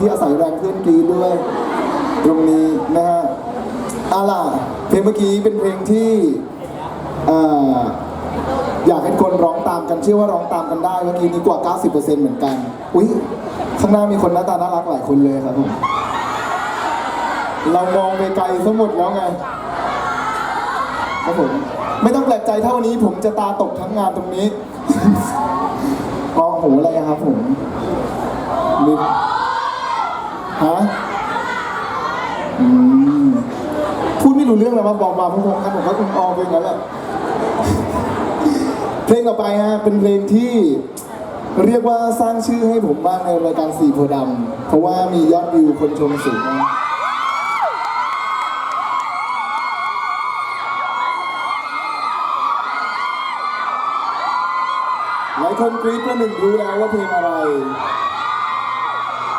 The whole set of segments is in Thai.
ที่อาศัยแรงเพื่อนกรีดด้วย ตรงนี้นะฮะอาล่ะเพลงเมื่อกี้เป็นเพลงที่ออยากให้คนร้องตามกันเชื่อว่าร้องตามกันได้เมื่อกี้นี้กว่า 90%เหมือนกัน อุ้ยข้างหน้ามีคนหน้าตาน่ารักหลายคนเลยครับผมเรามองไปไกลซะหมดแล้วไงครับผมไม่ต้องแปลกใจเท่านี้ ผมจะตาตกทั้งงานตรงนี้มองหูอะไรครับผมมี ฮะอืมพูดไม่รู้เรื่องแล้วมาบอกมาพงๆกันผมก็อุ้มออไปงั้นแหละเพลงต่อไปฮะเป็นเพลงที่เรียกว่าสร้างชื่อให้ผมมากในรายการสี่โพดำเพราะว่ามียอดวิวคนชมสูงมากหลายคนกรี๊ดประหนึ่งรู้แล้วว่าเพลงอะไร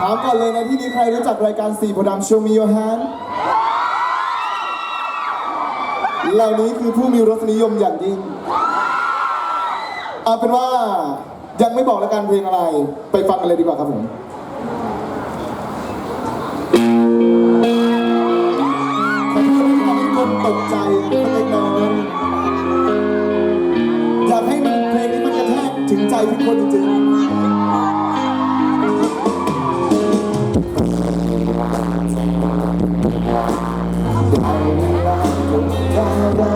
ถามก่อนเลยนะที่นี้ใครรู้จักรายการสี่โพดำ Show Me Your Hand เหล่านี้คือผู้มีรสนิยมอย่างยิ่งเอาเป็นว่ายังไม่บอกแล้วกันเพลงอะไร ไปฟังกันเลยดีกว่าครับผมขอโทษที่ทำให้คนตกใจเล็กน้อยอยากให้มันเพลงนี้มันกระแทกถึงใจทุกคนจริงๆ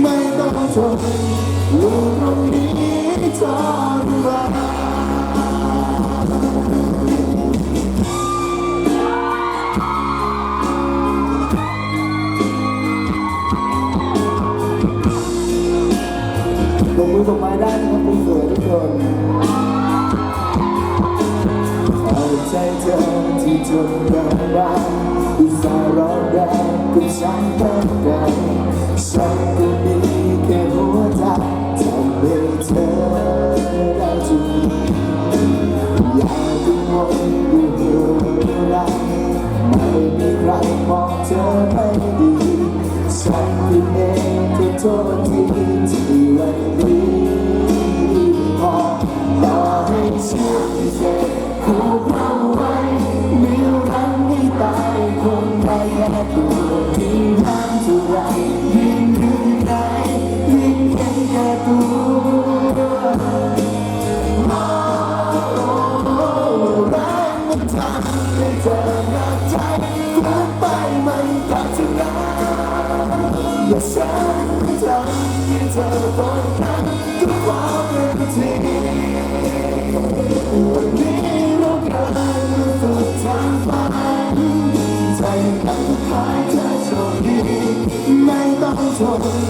ไม่ต้องทนอยู่ตรงนี้ทรมานลงมือส่งไม้ได้นะครับคุณสวยทุกคนเอาใจเธอที่จนเดินมาอุตส่าห์รอแรงกับฉันตั้งแต่ฉันก็มีแค่หัวใจทำให้เธอได้จริงอย่ากังวลอยู่เรื่อไรไม่มีใครมองเธอไม่ดีฉันเองขอโทษที รักไปมันก็จะรักอย่าฉันทำให้เธอต้องการก็ความเป็นจริงวันนี้เราเกิดสุดทางฝันใจกันคอยเธอโชคดีไม่ต้องทน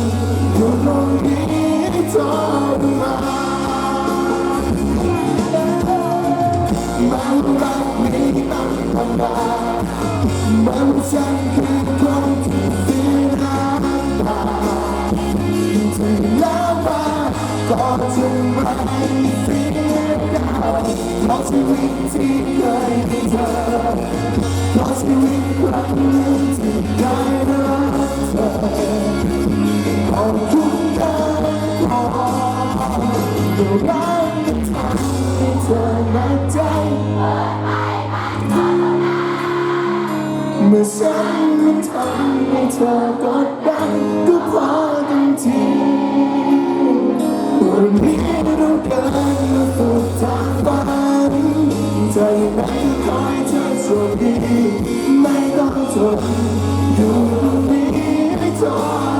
มื่อฉันมันทำให้เธอกดดันก็พอเต็มทีวันนี้เราเกินมาสู่ทางฝันใจไหนก็คอยเธอโชคดีไม่ต้องทนอยู่ตรงนี้ไม่ท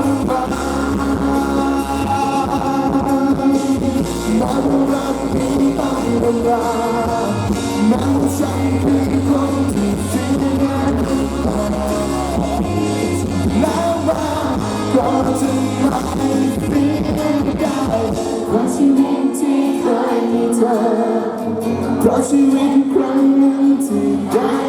รมานมันรักนี้ต้งเวลามันฉันคือคนายเพราะชีวิตที่เคยมีเธอเพราะชีวิตครั้งหนึ่งที่ได้